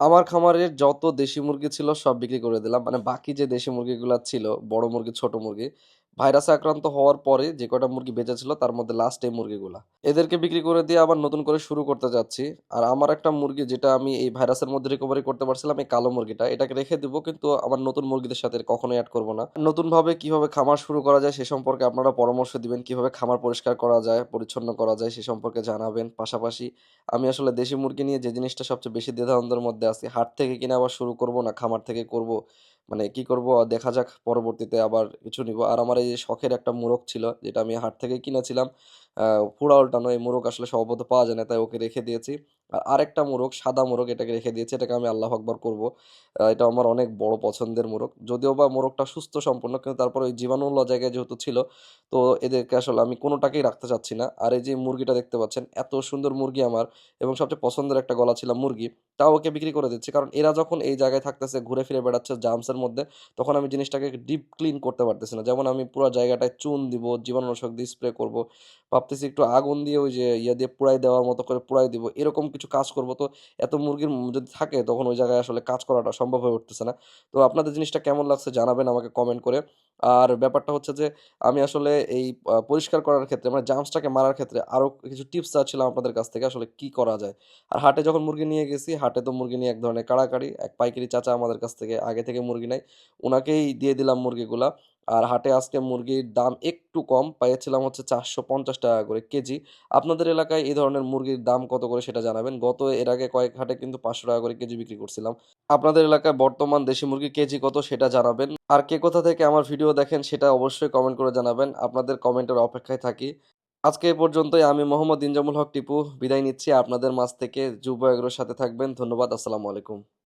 আমার খামারের যত দেশি মুরগি ছিল সব বিক্রি করে দিলাম। মানে বাকি যে দেশি মুরগিগুলো ছিল, বড় মুরগি, ছোট মুরগি, ভাইরাসে আক্রান্ত হওয়ার পরে যে কয়টা মুরগি বেঁচে ছিল তার মধ্যে লাস্ট এই মুরগিগুলা। এদেরকে বিক্রি করে দিয়ে আবার নতুন করে শুরু করতে যাচ্ছি। আর আমার একটা মুরগি যেটা আমি এই ভাইরাসের মধ্যে রিকভারি করতে পারছিলাম, এই কালো মুরগিটা, এটাকে রেখে দিব কিন্তু আমার নতুন মুরগিদের সাথে কখনোই অ্যাড করব না। নতুনভাবে কীভাবে খামার শুরু করা যায় সে সম্পর্কে আপনারা পরামর্শ দিবেন। কীভাবে খামার পরিষ্কার করা যায়, পরিচ্ছন্ন করা যায় সে সম্পর্কে জানাবেন। পাশাপাশি আমি আসলে দেশি মুরগি নিয়ে যে জিনিসটা সবচেয়ে বেশি দ্বিধাদ্বন্দ্বের মধ্যে আছি, হাট থেকে কিনে আবার শুরু করব না খামার থেকে করব। মানে কি করব দেখা যাক পরবর্তীতে আবার কিছু নিব। আর আমার এই যে শখের একটা মোরগ ছিল, যেটা আমি হাট থেকে কিনেছিলাম। পুরা উল্টানো, এই মোরগ আসলে সম্ভবত পাওয়া যায় না, তাই ওকে রেখে দিয়েছি। আর আরেকটা মোরগ, সাদা মোরগ এটাকে রেখে দিয়েছি। এটাকে আমি আল্লাহ আকবার করব। এটা আমার অনেক বড় পছন্দের মোরগ। যদিও বা মোরগটা সুস্থ সম্পূর্ণ কিন্তু তারপর ওই জীবাণুওয়ালা জায়গায় যেহেতু ছিল, তো এদেরকে আসলে আমি কোনটাকেই রাখতে চাচ্ছি না। আর এই যে মুরগিটা দেখতে পাচ্ছেন, এত সুন্দর মুরগি আমার এবং সবচেয়ে পছন্দের একটা গলা ছিল মুরগি। তাও ওকে বিক্রি করে দিচ্ছি। কারণ এরা যখন এই জায়গায় থাকতেছে, ঘুরে ফিরে বেড়াচ্ছে জামসের মধ্যে, তখন আমি জিনিসটাকে ডিপ ক্লিন করতে পারতেছি না। যেমন আমি পুরা জায়গাটায় চুন দিব, জীবাণুনাশক দিয়ে স্প্রে করব। ভাবতেছি একটু আগুন দিয়ে ওই যে ইয়া দিয়ে পুড়াই দেওয়ার মতো করে পুড়াই দিব। এরকম কিছু কাজ করব। তো এত মুরগির যদি থাকে তখন ওই জায়গায় আসলে কাজ করাটা সম্ভব হয়ে উঠতেছে না। তো আপনাদের জিনিসটা কেমন লাগছে জানাবেন আমাকে কমেন্ট করে। আর ব্যাপারটা হচ্ছে যে আমি আসলে এই পরিষ্কার করার ক্ষেত্রে মানে জামসটাকে মারার ক্ষেত্রে আরও কিছু টিপস চাচ্ছিলাম আপনাদের কাছ থেকে আসলে কি করা যায়? আর হাটে যখন মুরগি নিয়ে গেছি, হাটে তো মুরগি নিয়ে এক ধরনের কাড়াকাড়ি। এক পাইকারি চাচা আমাদের কাছ থেকে আগে থেকে মুরগি নেয়। ওনাকেই দিয়ে দিলাম মুরগিগুলা। আর হাটে আজকে মুরগির দাম একটু কম, পেয়েছিলাম হচ্ছে ৳৪৫০ করে কেজি। আপনাদের এলাকায় এই ধরনের মুরগির দাম কত করে সেটা জানাবেন। গত এর আগে কয়েক হাটে কিন্তু ৳৫০০ করে কেজি বিক্রি করছিলাম। আপনাদের এলাকায় বর্তমান দেশি মুরগির কেজি কত সেটা জানাবেন। আর কে কোথা থেকে আমার ভিডিও দেখেন সেটা অবশ্যই কমেন্ট করে জানাবেন। আপনাদের কমেন্টের অপেক্ষায় থাকি। আজকে এ পর্যন্তই। আমি মোহাম্মদ ইনজামুল হক টিপু বিদায় নিচ্ছি আপনাদের মাছ থেকে। যুব এগ্রোর সাথে থাকবেন। ধন্যবাদ। আসসালামু আলাইকুম।